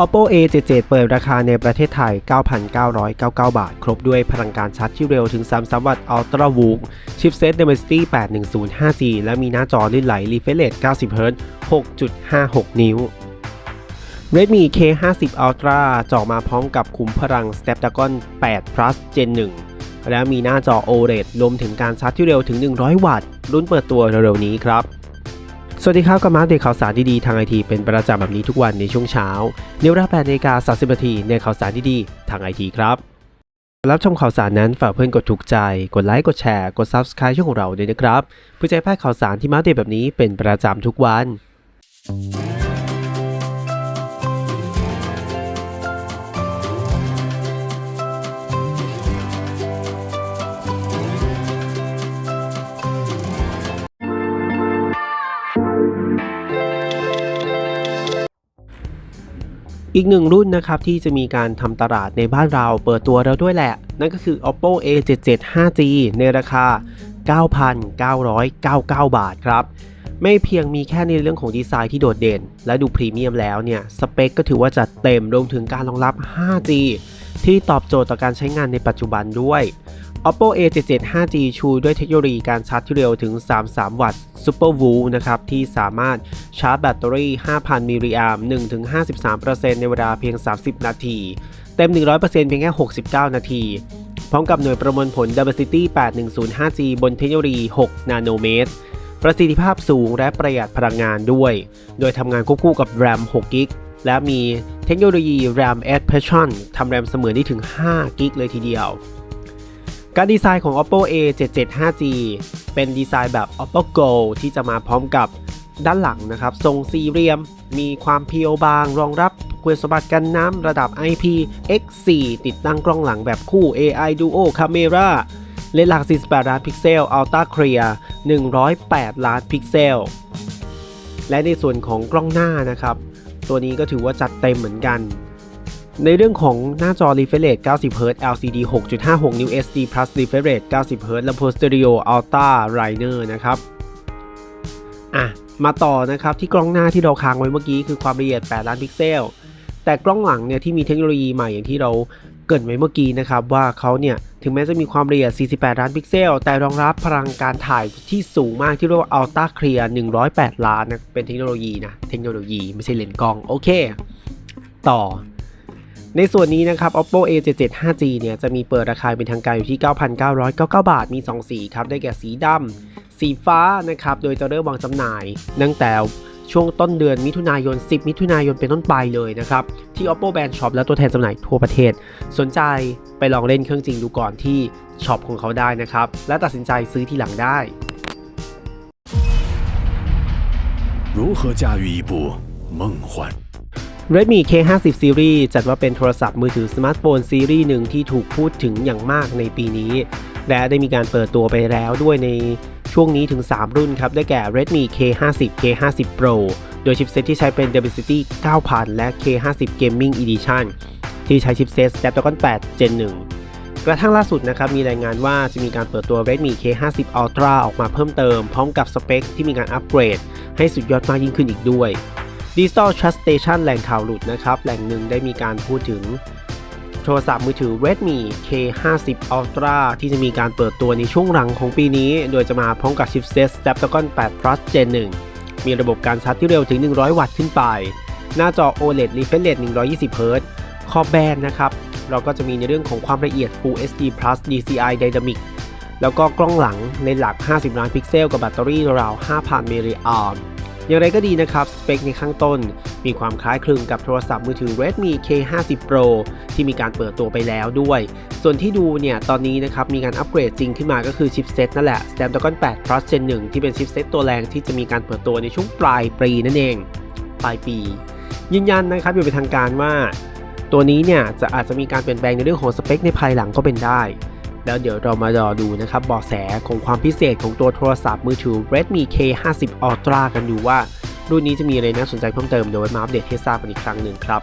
Oppo A77 เปิดราคาในประเทศไทย 9,999 บาท ครบด้วยพลังการชาร์จที่เร็วถึง 33 วัตต์ Ultra w o o ชิปเซต Dimensity 810 5G และมีหน้าจอลื่นไหล Refresh Rate 90 Hz 6.56 นิ้ว Redmi K50 Ultra จะอมาพร้อมกับขุมพลัง Snapdragon 8 Plus Gen 1 และมีหน้าจอ OLED รวมถึงการชาร์จที่เร็วถึง 100 วัตต์ รุ่นเปิดตัวเร็วๆนี้ครับ สวัสดีครับกับมาอัปเดตข่าวสารดีๆทางไอทีเป็นประจำแบบนี้ทุกวันในช่วงเช้าเนวรา8นาฬิกา30นาทีในข่าวสารดีๆทางไอทีครับ รับชมข่าวสารนั้นฝากเพื่อนกดถูกใจ กดไลค์กดแชร์กด Subscribe ช่องของเราด้วยนะครับเพื่อจะให้พลาดข่าวสารที่มาอัปเดตแบบนี้เป็นประจำทุกวัน อีกหนึ่งรุ่นนะครับที่จะมีการทำตลาดในบ้านเราเปิดตัวแล้วด้วยแหละ นั่นก็คือ oppo a77 5g ในราคา 9,999 บาทครับไม่เพียงมีแค่ในเรื่องของดีไซน์ที่โดดเด่น และดูพรีเมียมแล้วเนี่ย สเปคก็ถือว่าจัดเต็มรวมถึงการรองรับ 5G ที่ตอบโจทย์ต่อการใช้งานในปัจจุบันด้วย oppo a77 5g ชูด้วยเทคโนโลยีการชาร์จที่เร็วถึง 33 วัตต์ super v o o นะครับที่สามารถชาร์จแบตเตอรี่ 5,000 มิลลิแอมป์1-53%ในเวลาเพียง 30 นาที เต็ม 100%เพียงแค่ 69 นาที พร้อมกับหน่วยประมวลผล Dimensity 810 5G บนเทคโนโลยี 6 นาโนเมตร ประสิทธิภาพสูงและประหยัดพลังงานด้วย โดยทำงานควบคู่กับ RAM 6กิกและมีเทคโนโลยี RAM Expansion ทำ RAM เสมือนได้ถึง5กิกเลยทีเดียว การดีไซน์ของ oppo a77 5g เป็นดีไซน์แบบ oppo go ที่จะมาพร้อมกับด้านหลังนะครับ ทรงสี่เหลี่ยม มีความเพียวบาง รองรับคุณสมบัติกันน้ำระดับ IPX4 ติดตั้งกล้องหลังแบบคู่ AI Duo Camera เลนส์หลัก 48 ล้านพิกเซล Ultra Clear 108 ล้านพิกเซล และในส่วนของกล้องหน้านะครับ ตัวนี้ก็ถือว่าจัดเต็มเหมือนกัน ในเรื่องของหน้าจอ refresh rate 90 Hz LCD 6.56 นิ้ว SD Plus refresh rate 90 Hz ลำโพง Stereo Ultra Liner นะครับ อะ มาต่อนะครับที่กล้องหน้าที่เราค้างไว้เมื่อกี้คือความละเอียด 8 ล้านพิกเซล แต่กล้องหลังเนี่ยที่มีเทคโนโลยีใหม่อย่างที่เราเกรินไว้เมื่อกี้นะครับว่าเขาเนี่ยถึงแม้จะมีความละเอียด 48 ล้านพิกเซล แต่รองรับพลังการถ่ายที่สูงมากที่เรียกว่า Ultra Clear 108 ล้านนะเป็นเทคโนโลยีนะ เทคโนโลยีไม่ใช่เลนส์กล้อง โอเค ต่อ ในส่วนนี้นะครับ oppo a77 5g เนี่ยจะมีเปิดราคาเป็นทางการอยู่ที่ 9,999 บาท มี 2 สีครับ ได้แก่สีดำ สีฟ้านะครับ โดยจะเริ่มวางจำหน่ายตั้งแต่ช่วงต้นเดือนมิถุนายน 10 มิถุนายนเป็นต้นไปเลยนะครับ ที่ oppo band shop และตัวแทนจำหน่ายทั่วประเทศ สนใจไปลองเล่นเครื่องจริงดูก่อนที่ช็อปของเขาได้นะครับ และตัดสินใจซื้อทีหลังได้ 如何驾驭一部梦幻？ Redmi K50 Series จัดว่าเป็นโทรศัพท์มือถือสมาร์ทโฟนซีรีส์หนึ่งที่ถูกพูดถึงอย่างมากในปีนี้ และได้มีการเปิดตัวไปแล้วด้วยในช่วงนี้ถึง 3 รุ่นครับ ได้แก่ Redmi K50 K50 Pro โดยชิปเซตที่ใช้เป็น Dimensity 9000 และ K50 Gaming Edition ที่ใช้ชิปเซต Snapdragon 8 Gen 1 กระทั่งล่าสุดนะครับ มีรายงานว่าจะมีการเปิดตัว Redmi K50 Ultra ออกมาเพิ่มเติม พร้อมกับสเปคที่มีการอัปเกรด ให้สุดยอดมากยิ่งขึ้นอีกด้วย Digital Trust Station แหล่งข่าวหลุดนะครับ แหล่งหนึ่งได้มีการพูดถึงโทรศัพท์มือถือ Redmi K50 Ultra ที่จะมีการเปิดตัวในช่วงหลังของปีนี้ โดยจะมาพร้อมกับชิปเซ็ต Snapdragon 8 Plus Gen 1 มีระบบการชาร์จที่เร็วถึง 100 วัตต์ขึ้นไป หน้าจอ OLED refresh rate 120 Hz คอแบนนะครับ เราก็จะมีในเรื่องของความละเอียด Full HD Plus DCI Dynamic แล้วก็กล้องหลังเลนส์หลัก 50 ล้านพิกเซล กับแบตเตอรี่ราว 5,000 มิลลิแอมป์ อย่างไรก็ดีนะครับ สเปคในข้างต้น มีความคล้ายคลึงกับโทรศัพท์มือถือ Redmi K50 Pro ที่มีการเปิดตัวไปแล้วด้วย ส่วนที่ดูเนี่ย ตอนนี้นะครับ มีการอัปเกรดจริงขึ้นมาก็คือชิปเซตนั่นแหละ Snapdragon 8 Plus Gen 1 ที่เป็นชิปเซตตัวแรงที่จะมีการเปิดตัวในช่วงปลายปีนั่นเอง ปลายปี ยืนยันนะครับอยู่เป็นทางการว่า ตัวนี้เนี่ยจะอาจจะมีการเปลี่ยนแปลงในเรื่องของสเปคในภายหลังก็เป็นได้ แล้วเดี๋ยวเรามารอดูนะครับเบาะแสของความพิเศษของตัวโทรศัพท์มือถือ Redmi K50 Ultra กันดูว่า รุ่นนี้จะมีอะไรน่าสนใจเพิ่มเติมเดี๋ยวไว้มาอัปเดตให้ทราบกันอีกครั้งหนึ่งครับ